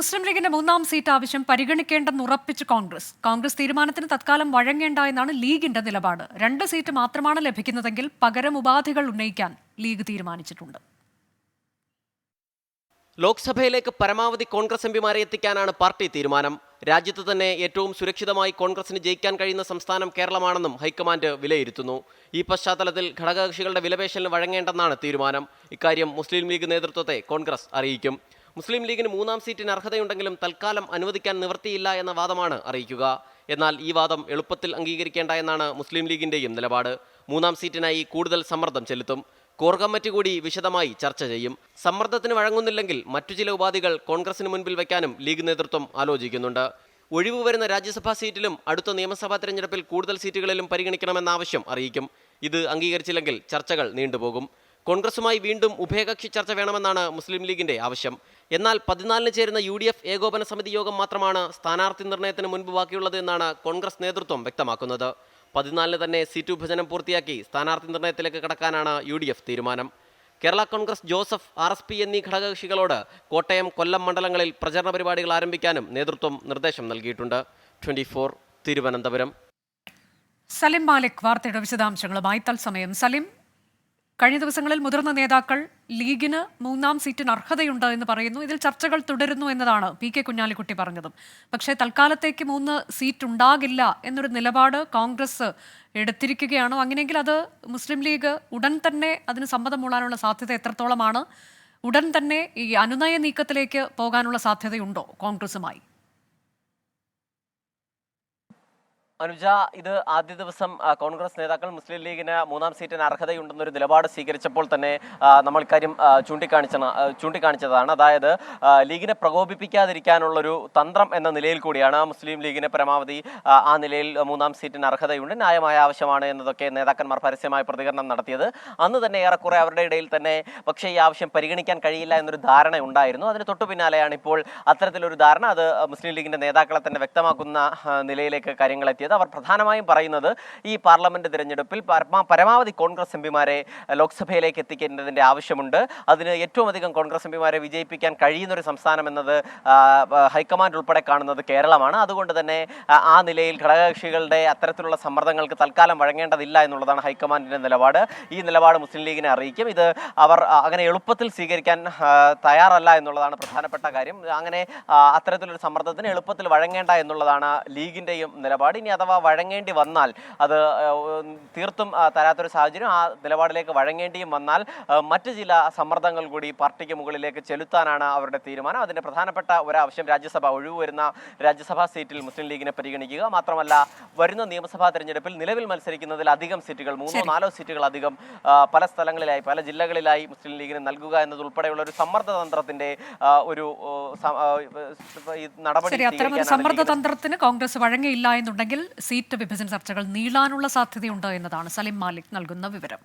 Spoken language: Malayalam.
മുസ്ലിം ലീഗിന്റെ മൂന്നാം സീറ്റ് ആവശ്യം പരിഗണിക്കേണ്ടെന്ന് ഉറപ്പിച്ച് കോൺഗ്രസ്. കോൺഗ്രസ് തീരുമാനത്തിന് തത്കാലം വഴങ്ങേണ്ട എന്നാണ് ലീഗിന്റെ നിലപാട്. രണ്ട് സീറ്റ് മാത്രമാണ് ലഭിക്കുന്നതെങ്കിൽ പകരം ഉപാധികൾ ഉന്നയിക്കാൻ ലീഗ് തീരുമാനിച്ചിട്ടുണ്ട്. ലോക്സഭയിലേക്ക് പരമാവധി കോൺഗ്രസ് എംപിമാരെ എത്തിക്കാനാണ് പാർട്ടി തീരുമാനം. രാജ്യത്ത് തന്നെ ഏറ്റവും സുരക്ഷിതമായി കോൺഗ്രസിന് ജയിക്കാൻ കഴിയുന്ന സംസ്ഥാനം കേരളമാണെന്നും ഹൈക്കമാൻഡ് വിലയിരുത്തുന്നു. ഈ പശ്ചാത്തലത്തിൽ ഘടകകക്ഷികളുടെ വിലപേശലിന് വഴങ്ങേണ്ടെന്നാണ് തീരുമാനം. ഇക്കാര്യം മുസ്ലിം ലീഗ് നേതൃത്വത്തെ കോൺഗ്രസ് അറിയിക്കും. മുസ്ലിം ലീഗിന് മൂന്നാം സീറ്റിന് അർഹതയുണ്ടെങ്കിലും തൽക്കാലം അനുവദിക്കാൻ നിവൃത്തിയില്ല എന്ന വാദമാണ് അറിയിക്കുക. എന്നാൽ ഈ വാദം എളുപ്പത്തിൽ അംഗീകരിക്കേണ്ട എന്നാണ് മുസ്ലിം ലീഗിന്റെയും നിലപാട്. മൂന്നാം സീറ്റിനായി കൂടുതൽ സമ്മർദ്ദം ചെലുത്തും. കോർ കമ്മിറ്റി കൂടി വിശദമായി ചർച്ച ചെയ്യും. സമ്മർദ്ദത്തിന് വഴങ്ങുന്നില്ലെങ്കിൽ മറ്റു ചില ഉപാധികൾ കോൺഗ്രസിന് മുൻപിൽ വയ്ക്കാനും ലീഗ് നേതൃത്വം ആലോചിക്കുന്നുണ്ട്. ഒഴിവ് വരുന്ന രാജ്യസഭാ സീറ്റിലും അടുത്ത നിയമസഭാ തെരഞ്ഞെടുപ്പിൽ കൂടുതൽ സീറ്റുകളിലും പരിഗണിക്കണമെന്ന ആവശ്യം അറിയിക്കും. ഇത് അംഗീകരിച്ചില്ലെങ്കിൽ ചർച്ചകൾ നീണ്ടുപോകും. കോൺഗ്രസുമായി വീണ്ടും ഉഭയകക്ഷി ചർച്ച വേണമെന്നാണ് മുസ്ലിം ലീഗിന്റെ ആവശ്യം. എന്നാൽ പതിനാലിന് ചേരുന്ന യു ഡി എഫ് ഏകോപന സമിതി യോഗം മാത്രമാണ് സ്ഥാനാർത്ഥി നിർണയത്തിന് മുൻപ് ബാക്കിയുള്ളത് എന്നാണ് കോൺഗ്രസ് നേതൃത്വം വ്യക്തമാക്കുന്നത്. പതിനാലിന് തന്നെ സീറ്റ് വിഭജനം പൂർത്തിയാക്കി സ്ഥാനാർത്ഥി നിർണയത്തിലേക്ക് കടക്കാനാണ് യു തീരുമാനം. Kerala Congress Joseph R S P എന്നീ ഘടകകക്ഷികളോട് കോട്ടയം കൊല്ലം മണ്ഡലങ്ങളിൽ പ്രചരണ പരിപാടികൾ ആരംഭിക്കാനും നേതൃത്വം നിർദ്ദേശം നൽകിയിട്ടുണ്ട്. Twenty four Thiruvananthapuram. Salim Malik വാർത്തയുടെ വിശദാംശങ്ങളുമായി തത്സമയം. സലിം കഴിഞ്ഞ ദിവസങ്ങളിൽ മുതിർന്ന നേതാക്കൾ ലീഗിന് മൂന്നാം സീറ്റിന് അർഹതയുണ്ട് എന്ന് പറയുന്നു. ഇതിൽ ചർച്ചകൾ തുടരുന്നു എന്നതാണ് പി കെ കുഞ്ഞാലിക്കുട്ടി പറഞ്ഞതും. പക്ഷേ തൽക്കാലത്തേക്ക് മൂന്ന് സീറ്റ് ഉണ്ടാകില്ല എന്നൊരു നിലപാട് കോൺഗ്രസ് എടുത്തിരിക്കുകയാണോ. അങ്ങനെയെങ്കിൽ അത് മുസ്ലിം ലീഗ് ഉടൻ തന്നെ അതിന് സമ്മതം മൂളാനുള്ള സാധ്യത എത്രത്തോളമാണ്? ഉടൻ തന്നെ ഈ അനുനയ നീക്കത്തിലേക്ക് പോകാനുള്ള സാധ്യതയുണ്ടോ കോൺഗ്രസുമായി? അനുജ ഇത് ആദ്യ ദിവസം കോൺഗ്രസ് നേതാക്കൾ മുസ്ലിം ലീഗിന് മൂന്നാം സീറ്റിന് അർഹതയുണ്ടെന്നൊരു നിലപാട് സ്വീകരിച്ചപ്പോൾ തന്നെ നമ്മൾ കാര്യം ചൂണ്ടിക്കാണിച്ച ചൂണ്ടിക്കാണിച്ചതാണ്. അതായത് ലീഗിനെ പ്രകോപിപ്പിക്കാതിരിക്കാനുള്ളൊരു തന്ത്രം എന്ന നിലയിൽ കൂടിയാണ് മുസ്ലിം ലീഗിന് പരമാവധി ആ, നിലയിൽ മൂന്നാം സീറ്റിന് അർഹതയുണ്ട്. ന്യായമായ ആവശ്യമാണ് എന്നതൊക്കെ നേതാക്കന്മാർ പരസ്യമായ പ്രതികരണം നടത്തിയത്. അന്ന് തന്നെ ഏറെക്കുറെ അവരുടെ ഇടയിൽ തന്നെ പക്ഷേ ഈ ആവശ്യം പരിഗണിക്കാൻ കഴിയില്ല എന്നൊരു ധാരണ ഉണ്ടായിരുന്നു. അതിന് തൊട്ടു പിന്നാലെയാണ് ഇപ്പോൾ അത്തരത്തിലൊരു ധാരണ. അത് മുസ്ലിം ലീഗിന്റെ നേതാക്കളെ തന്നെ വ്യക്തമാക്കുന്ന നിലയിലേക്ക് കാര്യങ്ങൾ എത്തിയത് അവർ പ്രധാനമായും പറയുന്നത് ഈ പാർലമെന്റ് തിരഞ്ഞെടുപ്പിൽ പരമാവധി കോൺഗ്രസ് എംപിമാരെ ലോക്സഭയിലേക്ക് എത്തിക്കേണ്ടതിന്റെ ആവശ്യമുണ്ട്. അതിന് ഏറ്റവും അധികം കോൺഗ്രസ് എംപിമാരെ വിജയിപ്പിക്കാൻ കഴിയുന്ന ഒരു സംസ്ഥാനം എന്നത് ഹൈക്കമാൻഡ് ഉൾപ്പെടെ കാണുന്നത് കേരളമാണ്. അതുകൊണ്ട് തന്നെ ആ, നിലയിൽ ഘടകകക്ഷികളുടെ അത്തരത്തിലുള്ള സമ്മർദ്ദങ്ങൾക്ക് തൽക്കാലം വഴങ്ങേണ്ടതില്ല എന്നുള്ളതാണ് ഹൈക്കമാൻഡിന്റെ നിലപാട്. ഈ നിലപാട് മുസ്ലിം ലീഗിനെ അറിയിക്കും. ഇത് അവർ അങ്ങനെ എളുപ്പത്തിൽ സ്വീകരിക്കാൻ തയ്യാറല്ല എന്നുള്ളതാണ് പ്രധാനപ്പെട്ട കാര്യം. അങ്ങനെ അത്തരത്തിലൊരു സമ്മർദ്ദത്തിന് എളുപ്പത്തിൽ വഴങ്ങേണ്ട എന്നുള്ളതാണ് ലീഗിന്റെയും നിലപാട്. ഇനി അഥവാ വഴങ്ങേണ്ടി വന്നാൽ അത് തീർത്തും തരാത്തൊരു സാഹചര്യം ആ നിലപാടിലേക്ക് വഴങ്ങേണ്ടിയും വന്നാൽ മറ്റ് ചില സമ്മർദ്ദങ്ങൾ കൂടി പാർട്ടിക്ക് മുകളിലേക്ക് ചെലുത്താനാണ് അവരുടെ തീരുമാനം. അതിന്റെ പ്രധാനപ്പെട്ട ഒരാവശ്യം രാജ്യസഭ ഒഴിവ് വരുന്ന രാജ്യസഭാ സീറ്റിൽ മുസ്ലിം ലീഗിനെ പരിഗണിക്കുക. മാത്രമല്ല വരുന്ന നിയമസഭാ തെരഞ്ഞെടുപ്പിൽ നിലവിൽ മത്സരിക്കുന്നതിൽ അധികം സീറ്റുകൾ മൂന്നോ നാലോ സീറ്റുകൾ അധികം പല സ്ഥലങ്ങളിലായി പല ജില്ലകളിലായി മുസ്ലിം ലീഗിന് നൽകുക എന്നതുൾപ്പെടെയുള്ള ഒരു സമ്മർദ്ദ തന്ത്രത്തിന്റെ ഒരു നടപടി അത്തരം അത്തരമൊരു സമ്മർദ്ദ തന്ത്രത്തിന് കോൺഗ്രസ് വഴങ്ങിയില്ല എന്നുണ്ടെങ്കിൽ സീറ്റ് വിഭജന ചർച്ചകൾ നീളാനുള്ള സാധ്യതയുണ്ട് എന്നതാണ് സലിം മാലിക് നൽകുന്ന വിവരം.